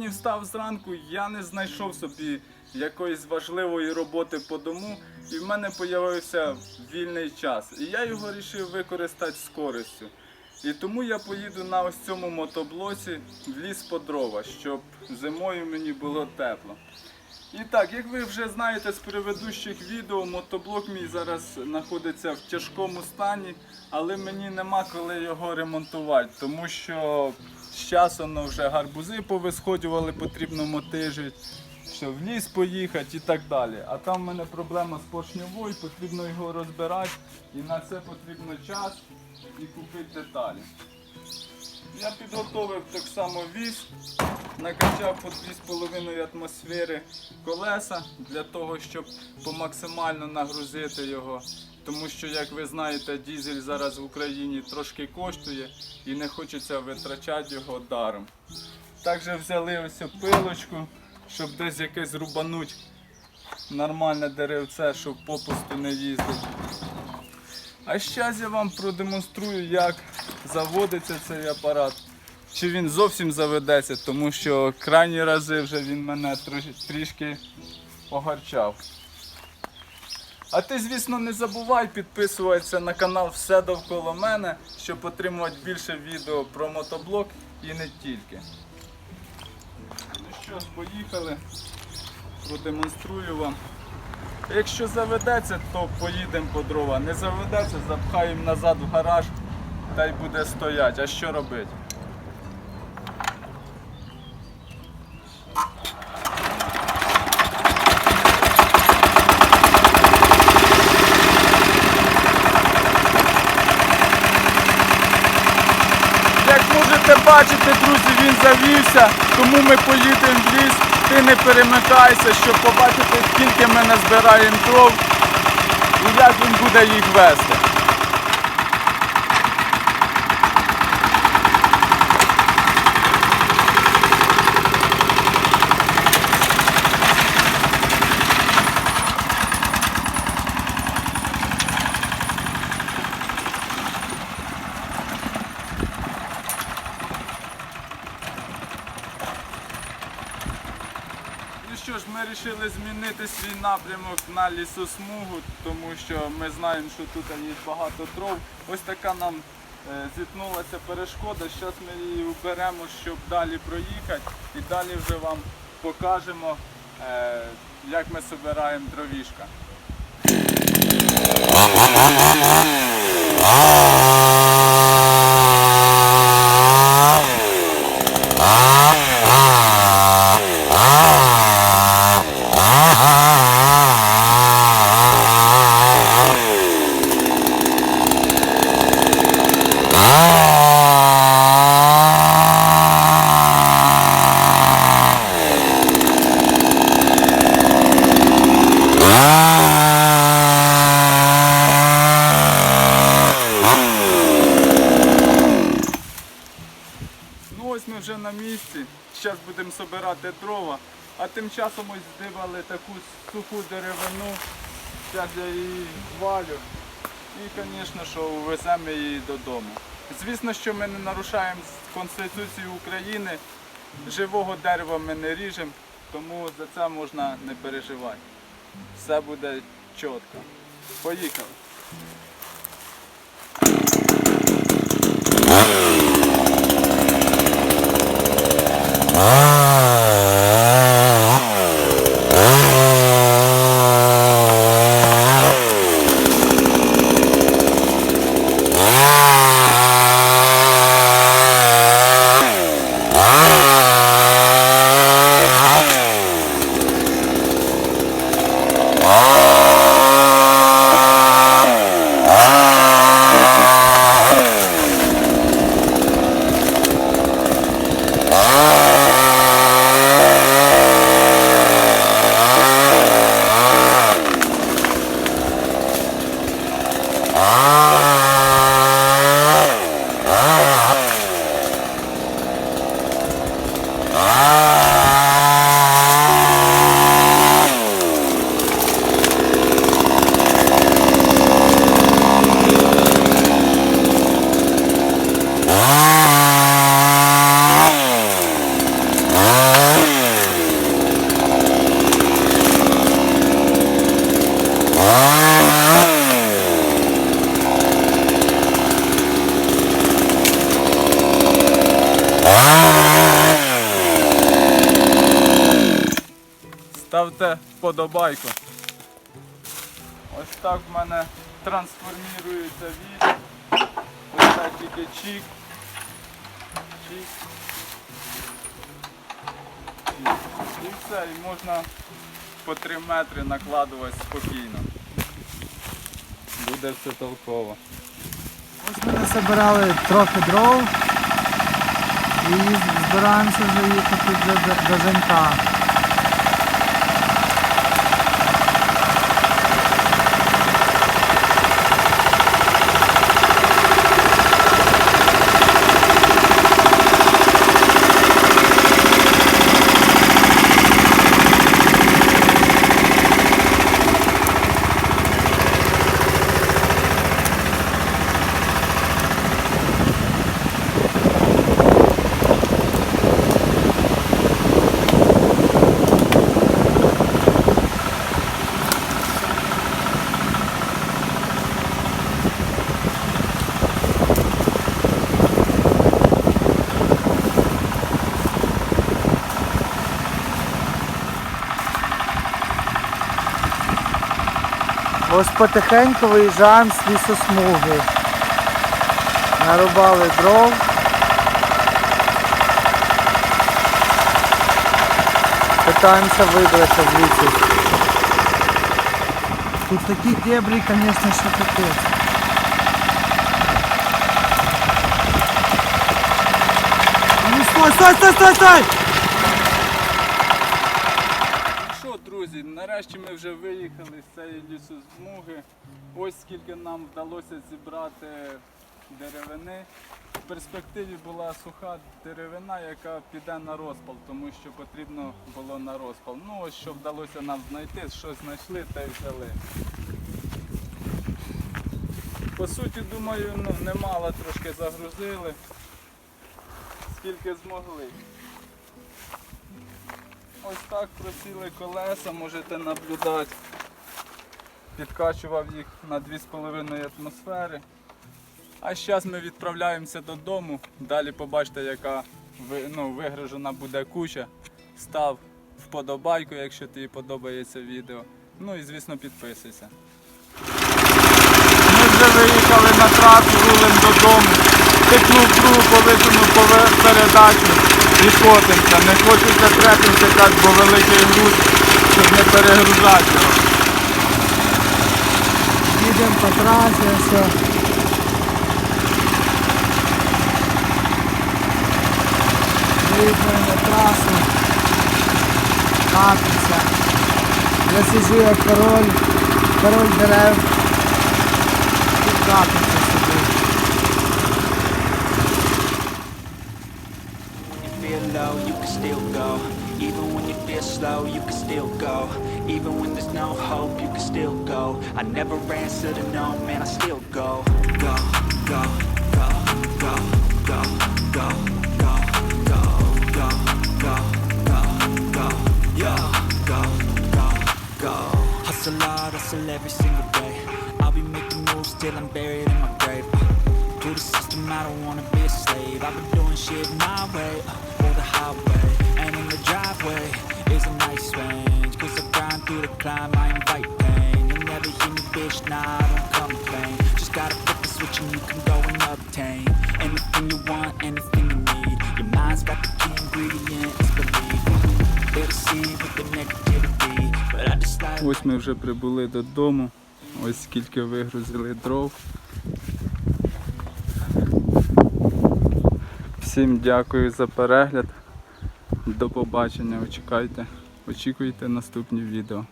сьогодні встав зранку, я не знайшов собі якоїсь важливої роботи по дому, і в мене з'явився вільний час. І я його вирішив використати з користю. І тому я поїду на ось цьому мотоблоці в ліс по дрова, щоб зимою мені було тепло. І так, як ви вже знаєте з предыдущих відео, мотоблок мій зараз знаходиться в тяжкому стані, але мені нема коли його ремонтувати, тому що з часом вже гарбузи повисходювали, потрібно мотижити, що в ліс поїхати і так далі. А там в мене проблема з поршньовою, потрібно його розбирати, і на це потрібно час і купити деталі. Я підготовив так само віз, накачав по 2,5 атмосфери колеса для того, щоб по максимально нагрузити його. Тому що, як ви знаєте, дізель зараз в Україні трошки коштує і не хочеться витрачати його даром. Також взяли ось пилочку, щоб десь якесь рубануть нормальне деревце, щоб попусту не їздити. А зараз я вам продемонструю, як заводиться цей апарат. Чи він зовсім заведеться, тому що крайні рази вже він мене трішки погарчав. А ти, звісно, не забувай підписуватися на канал Все довкола мене, щоб отримувати більше відео про мотоблок і не тільки. Ну що ж, поїхали. Продемонструю вам. Якщо заведеться, то поїдемо по дрова. Не заведеться, запхаємо назад в гараж та й буде стояти. А що робити? Як можете бачити, друзі, він завівся, тому ми поїдемо в ліс. Ти не перемикайся, щоб побачити, скільки ми назбираємо дров і як він буде їх вести. Ну що ж, ми вирішили змінити свій напрямок на лісосмугу, тому що ми знаємо, що тут є багато дров. Ось така нам е, зіткнулася перешкода. Зараз ми її уберемо, щоб далі проїхати і далі вже вам покажемо, е, як ми збираємо дровішка. Ось ми вже на місці. Зараз будемо збирати дрова. А тим часом ось здибали таку суху деревину. Зараз я її звалю. І, звісно, що веземо її додому. Звісно, що ми не нарушаємо Конституцію України. Живого дерева ми не ріжемо, тому за це можна не переживати. Все буде чітко. Поїхали. Ah! Ставте вподобайку. Ось так в мене трансформується від. Ось так тільки чик. Чик. Чик. І все, і можна по 3 метри накладувати спокійно. Буде все толково. Ось ми насобирали трохи дров і збираємося вже їхати до, до, до Женька. Ось потихеньку виїжджаємо з лісосмуги. Нарубали дров. Питаємося вибратися звідси. Тут такі дебрі, звісно, що капець. Ну стой, стой, стой, стой, стой! Ну що, друзі, нарешті ми вже виїхали з цієї лісозмуги. Ось скільки нам вдалося зібрати деревини. В перспективі була суха деревина, яка піде на розпал, тому що потрібно було на розпал. Ну ось що вдалося нам знайти, що знайшли, те й взяли. По суті, думаю, ну, немало трошки загрузили, скільки змогли. Ось так просіли колеса, можете наблюдати. Підкачував їх на 2,5 атмосфери. А зараз ми відправляємося додому. Далі побачите, яка ну, вигружена буде куча. Став вподобайку, якщо тобі подобається відео. Ну і звісно підписуйся. Ми вже виїхали на трасу, рулем додому. Тикнув другу повисуну пове- передачу і. Не хочеться третім тикати, бо великий груз, щоб не перегружати його. Їдемо по трасі, все. Виїхали на трасу. Катимося. Я сижу як король, король дерев. І катимося still go. Even when you feel slow, you can still go. Even when there's no hope, you can still go. I never answer to no, man, I still go. Go, go, go, go, go, go, go, go, go, go, go, go, yo, go, go, go. Hustle hard, hustle every single day. I'll be making moves till I'm buried in my grave. To the system, I don't wanna be a slave. I've been doing shit my way, uh, highway. And in the driveway is a nice range. Cause I grind through the climb, I invite pain. You'll never hear me, bitch, nah, I don't complain. Just gotta flip the switch and you can go and obtain anything you want, anything you need. Your mind's got the key ingredient, it's belief. They're the with the negativity. But I just like. Ось ми вже прибули додому. Ось скільки вигрузили дров. Всім дякую за перегляд. До побачення. Очікайте, очікуйте наступні відео.